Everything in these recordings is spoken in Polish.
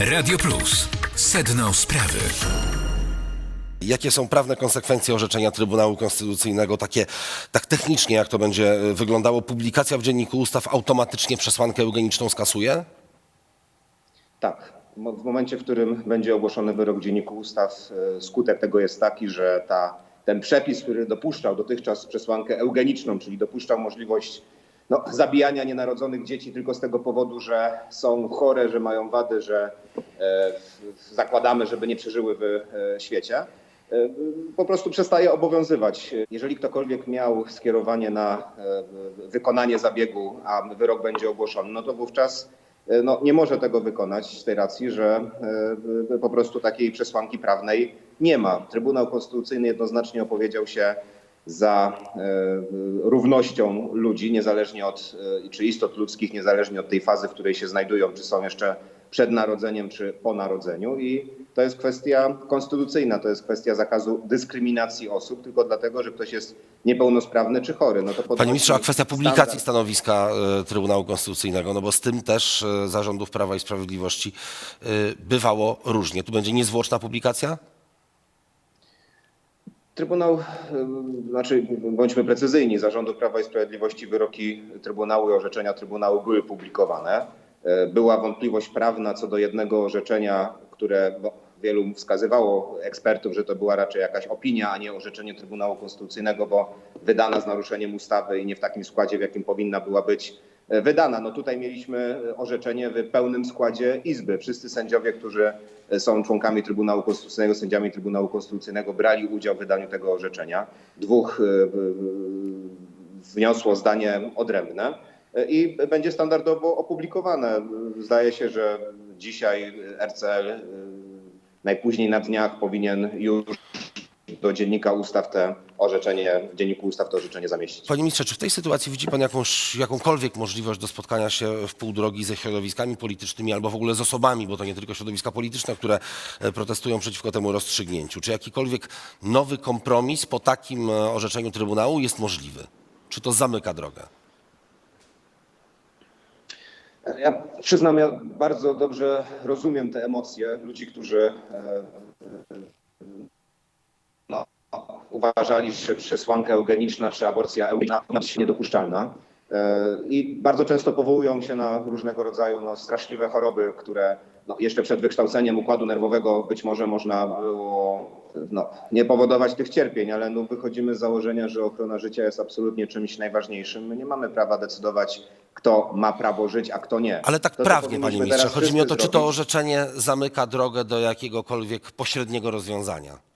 Radio Plus. Sedno sprawy. Jakie są prawne konsekwencje orzeczenia Trybunału Konstytucyjnego, takie tak technicznie, jak to będzie e, wyglądało? Publikacja w Dzienniku Ustaw automatycznie przesłankę eugeniczną skasuje? Tak. W momencie, w którym będzie ogłoszony wyrok w Dzienniku Ustaw, e, skutek tego jest taki, że ta, ten przepis, który dopuszczał dotychczas przesłankę eugeniczną, czyli dopuszczał możliwość no, zabijania nienarodzonych dzieci tylko z tego powodu, że są chore, że mają wady, że e, zakładamy, żeby nie przeżyły w e, świecie, e, po prostu przestaje obowiązywać. Jeżeli ktokolwiek miał skierowanie na wykonanie zabiegu, a wyrok będzie ogłoszony, no to wówczas no, nie może tego wykonać z tej racji, że po prostu takiej przesłanki prawnej nie ma. Trybunał Konstytucyjny jednoznacznie opowiedział się za e, równością ludzi, niezależnie od, e, czy istot ludzkich, niezależnie od tej fazy, w której się znajdują, czy są jeszcze przed narodzeniem, czy po narodzeniu. I to jest kwestia konstytucyjna, to jest kwestia zakazu dyskryminacji osób, tylko dlatego, że ktoś jest niepełnosprawny czy chory. No to Panie ministrze, a kwestia publikacji standard. stanowiska e, Trybunału Konstytucyjnego, no bo z tym też zarządów Prawa i Sprawiedliwości bywało różnie. Tu będzie niezwłoczna publikacja? Trybunał, znaczy bądźmy precyzyjni, zarządu Prawa i Sprawiedliwości wyroki Trybunału i orzeczenia Trybunału były publikowane. E, Była wątpliwość prawna co do jednego orzeczenia, które wielu wskazywało ekspertów, że to była raczej jakaś opinia, a nie orzeczenie Trybunału Konstytucyjnego, bo wydana z naruszeniem ustawy i nie w takim składzie, w jakim powinna była być wydana. No tutaj mieliśmy orzeczenie w pełnym składzie Izby. Wszyscy sędziowie, którzy są członkami Trybunału Konstytucyjnego, sędziami Trybunału Konstytucyjnego, brali udział w wydaniu tego orzeczenia. Dwóch e, e, wniosło zdanie odrębne e, i będzie standardowo opublikowane. Zdaje się, że dzisiaj RCL e, najpóźniej na dniach powinien już do dziennika ustaw te orzeczenie, w dzienniku ustaw to orzeczenie zamieścić. Panie ministrze, czy w tej sytuacji widzi pan jakąś, jakąkolwiek możliwość do spotkania się w pół drogi ze środowiskami politycznymi albo w ogóle z osobami, bo to nie tylko środowiska polityczne, które e, protestują przeciwko temu rozstrzygnięciu. Czy jakikolwiek nowy kompromis po takim e, orzeczeniu Trybunału jest możliwy? Czy to zamyka drogę? Ja przyznam, ja bardzo dobrze rozumiem te emocje ludzi, którzy e, uważali, że przesłanka eugeniczna czy aborcja eugeniczna jest niedopuszczalna. E, I bardzo często powołują się na różnego rodzaju no, straszliwe choroby, które no, jeszcze przed wykształceniem układu nerwowego być może można było no, nie powodować tych cierpień, ale no, wychodzimy z założenia, że ochrona życia jest absolutnie czymś najważniejszym. My nie mamy prawa decydować, kto ma prawo żyć, a kto nie. Ale tak To, prawnie, panie ministrze. Chodzi mi o to, czy to orzeczenie zamyka drogę do jakiegokolwiek pośredniego rozwiązania.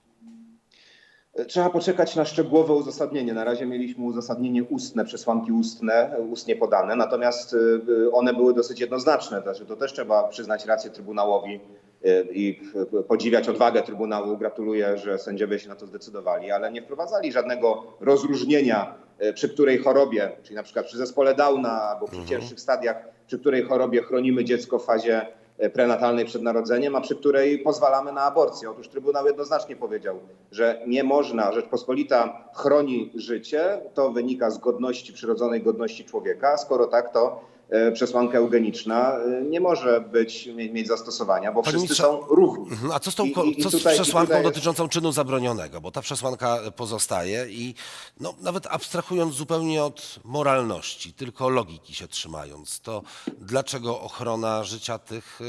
Trzeba poczekać na szczegółowe uzasadnienie. Na razie mieliśmy uzasadnienie ustne, przesłanki ustne, ustnie podane, natomiast y, one były dosyć jednoznaczne. Znaczy, to też trzeba przyznać rację Trybunałowi y, i y, podziwiać odwagę Trybunału. Gratuluję, że sędziowie się na to zdecydowali, ale nie wprowadzali żadnego rozróżnienia, przy której chorobie, czyli na przykład przy zespole Downa albo przy cięższych stadiach, przy której chorobie chronimy dziecko w fazie prenatalnej przed narodzeniem, a przy której pozwalamy na aborcję. Otóż Trybunał jednoznacznie powiedział, że nie można, Rzeczpospolita chroni życie, to wynika z godności, przyrodzonej godności człowieka, skoro tak, to e, przesłanka eugeniczna e, nie może być, mieć, zastosowania, bo Panie wszyscy są równi. Mhm, A co z, tą, I- i- i co z tutaj- i przesłanką tutaj dotyczącą czynu zabronionego? Bo ta przesłanka pozostaje i no, nawet abstrahując zupełnie od moralności, tylko logiki się trzymając, to dlaczego ochrona życia tych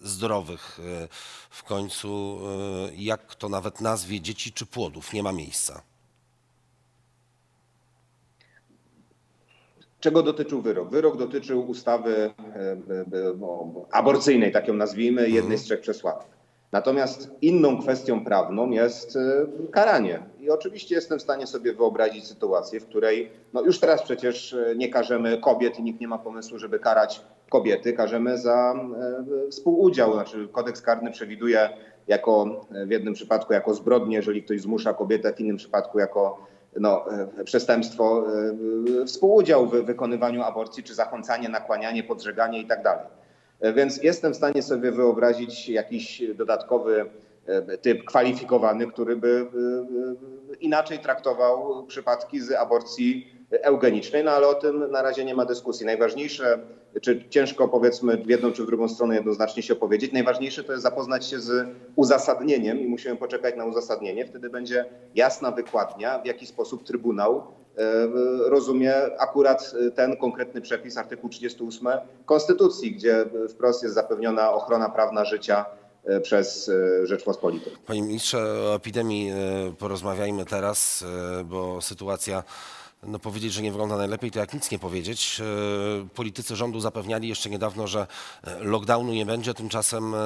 zdrowych w końcu, jak to nawet nazwie, dzieci czy płodów, nie ma miejsca? Czego dotyczył wyrok? Wyrok dotyczył ustawy e, e, o- aborcyjnej, tak ją nazwijmy, jednej z trzech przesłanek. Natomiast inną kwestią prawną jest e, karanie. I oczywiście jestem w stanie sobie wyobrazić sytuację, w której no już teraz przecież e, nie karzemy kobiet i nikt nie ma pomysłu, żeby karać kobiety, karzemy za e, współudział. Znaczy kodeks karny przewiduje jako e, w jednym przypadku jako zbrodnię, jeżeli ktoś zmusza kobietę, w innym przypadku jako no, e, przestępstwo, e, współudział w wykonywaniu aborcji, czy zachęcanie, nakłanianie, podżeganie i tak. E, Więc jestem w stanie sobie wyobrazić jakiś dodatkowy typ kwalifikowany, który by inaczej traktował przypadki z aborcji eugenicznej, no ale o tym na razie nie ma dyskusji. Najważniejsze, czy ciężko powiedzmy w jedną czy w drugą stronę jednoznacznie się opowiedzieć, najważniejsze to jest zapoznać się z uzasadnieniem i musimy poczekać na uzasadnienie. Wtedy będzie jasna wykładnia, w jaki sposób Trybunał e, rozumie akurat ten konkretny przepis, artykuł 38 Konstytucji, gdzie wprost jest zapewniona ochrona prawna życia e, przez e, Rzeczpospolitą. Panie ministrze, o epidemii porozmawiajmy teraz, bo sytuacja, no powiedzieć, że nie wygląda najlepiej, to jak nic nie powiedzieć. E, Politycy rządu zapewniali jeszcze niedawno, że e, lockdownu nie będzie, tymczasem e,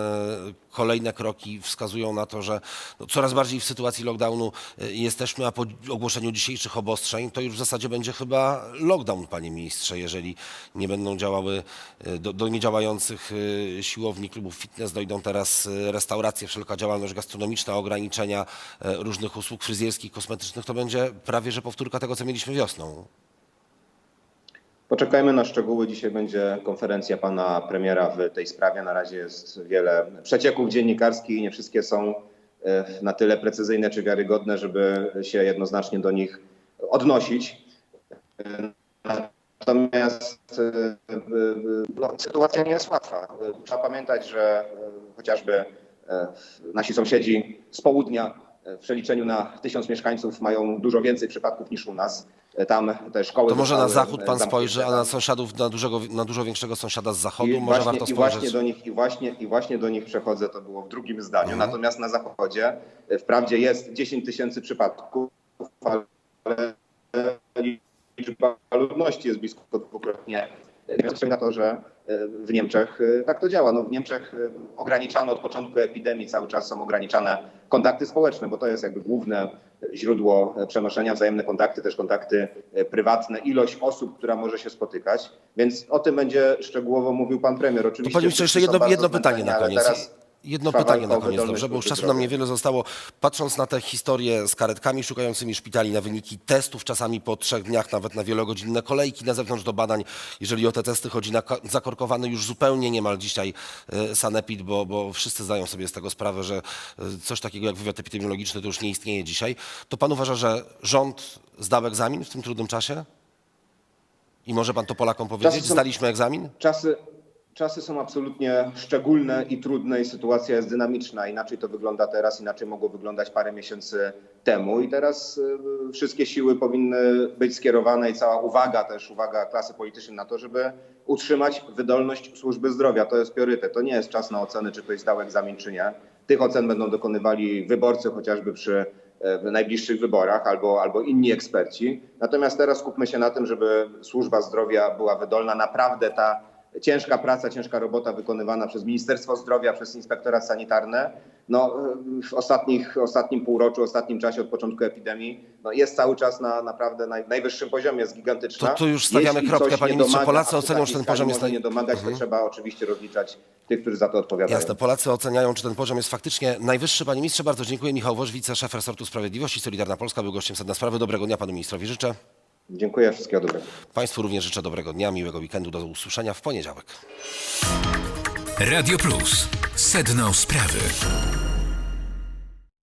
kolejne kroki wskazują na to, że no, coraz bardziej w sytuacji lockdownu jesteśmy, a po ogłoszeniu dzisiejszych obostrzeń to już w zasadzie będzie chyba lockdown, panie ministrze, jeżeli nie będą działały, do, do niedziałających siłowni, klubów fitness dojdą teraz restauracje, wszelka działalność gastronomiczna, ograniczenia różnych usług fryzjerskich, kosmetycznych, to będzie prawie, że powtórka tego, co mieliśmy wiosną. Poczekajmy na szczegóły. Dzisiaj będzie konferencja pana premiera w tej sprawie. Na razie jest wiele przecieków dziennikarskich i nie wszystkie są e, na tyle precyzyjne czy wiarygodne, żeby się jednoznacznie do nich odnosić. Natomiast e, no, sytuacja nie jest łatwa. Trzeba pamiętać, że e, chociażby nasi sąsiedzi z południa w przeliczeniu na tysiąc mieszkańców mają dużo więcej przypadków niż u nas. E, Tam te szkoły. To może na zachód e, pan zamknięte. spojrzy, a na sąsiadów, na, dużego, na dużo większego sąsiada z zachodu, I może właśnie, warto i właśnie spojrzeć. do nich i właśnie, i właśnie do nich przechodzę, to było w drugim zdaniu. Mhm. Natomiast na zachodzie e, wprawdzie jest 10 tysięcy przypadków, ale liczba ludności jest blisko dwukrotnie. Więc na to, że e, w Niemczech e, tak to działa. No w Niemczech e, ograniczano od początku epidemii, cały czas są ograniczane kontakty społeczne, bo to jest jakby główne źródło przenoszenia, wzajemne kontakty, też kontakty prywatne, ilość osób, która może się spotykać. Więc o tym będzie szczegółowo mówił pan premier. To Oczywiście panie ministrze, jeszcze jedno, jedno pytanie na koniec. teraz Jedno trwa pytanie walka na o koniec, wydolność dobrze, bo już czasu nam niewiele zostało. Patrząc na te historie z karetkami szukającymi szpitali, na wyniki testów, czasami po trzech dniach, nawet na wielogodzinne kolejki na zewnątrz do badań, jeżeli o te testy chodzi, na ka- zakorkowany już zupełnie niemal dzisiaj e, sanepid, bo, bo wszyscy zdają sobie z tego sprawę, że e, coś takiego jak wywiad epidemiologiczny to już nie istnieje dzisiaj. To pan uważa, że rząd zdał egzamin w tym trudnym czasie? I może pan to Polakom powiedzieć? są- Zdaliśmy egzamin? Czasy, czasy są absolutnie szczególne i trudne i sytuacja jest dynamiczna. Inaczej to wygląda teraz, inaczej mogło wyglądać parę miesięcy temu i teraz y, wszystkie siły powinny być skierowane i cała uwaga też, uwaga klasy politycznej na to, żeby utrzymać wydolność służby zdrowia. To jest priorytet. To nie jest czas na oceny, czy ktoś zdał egzamin, czy nie. Tych ocen będą dokonywali wyborcy chociażby przy e, w najbliższych wyborach albo, albo inni eksperci. Natomiast teraz skupmy się na tym, żeby służba zdrowia była wydolna. Naprawdę ta ciężka praca, ciężka robota wykonywana przez Ministerstwo Zdrowia, przez inspektorat sanitarny, no, w ostatnich, ostatnim półroczu, ostatnim czasie od początku epidemii, no, jest cały czas na naprawdę naj, najwyższym poziomie, jest gigantyczna. To tu już stawiamy Jeśli kropkę, panie nie ministrze. domaga, Polacy ocenią, że ten poziom jest nie domagać, to trzeba oczywiście rozliczać tych, którzy za to odpowiadają. Jasne, Polacy oceniają, czy ten poziom jest faktycznie najwyższy. Panie ministrze, bardzo dziękuję. Michał Woż, wiceszef resortu Sprawiedliwości, Solidarna Polska, był gościem Sedna Sprawy. Dobrego dnia panu ministrowi życzę. Dziękuję, wszystkiego dobrego. Państwu również życzę dobrego dnia, miłego weekendu. Do usłyszenia w poniedziałek. Radio Plus. Sedno sprawy.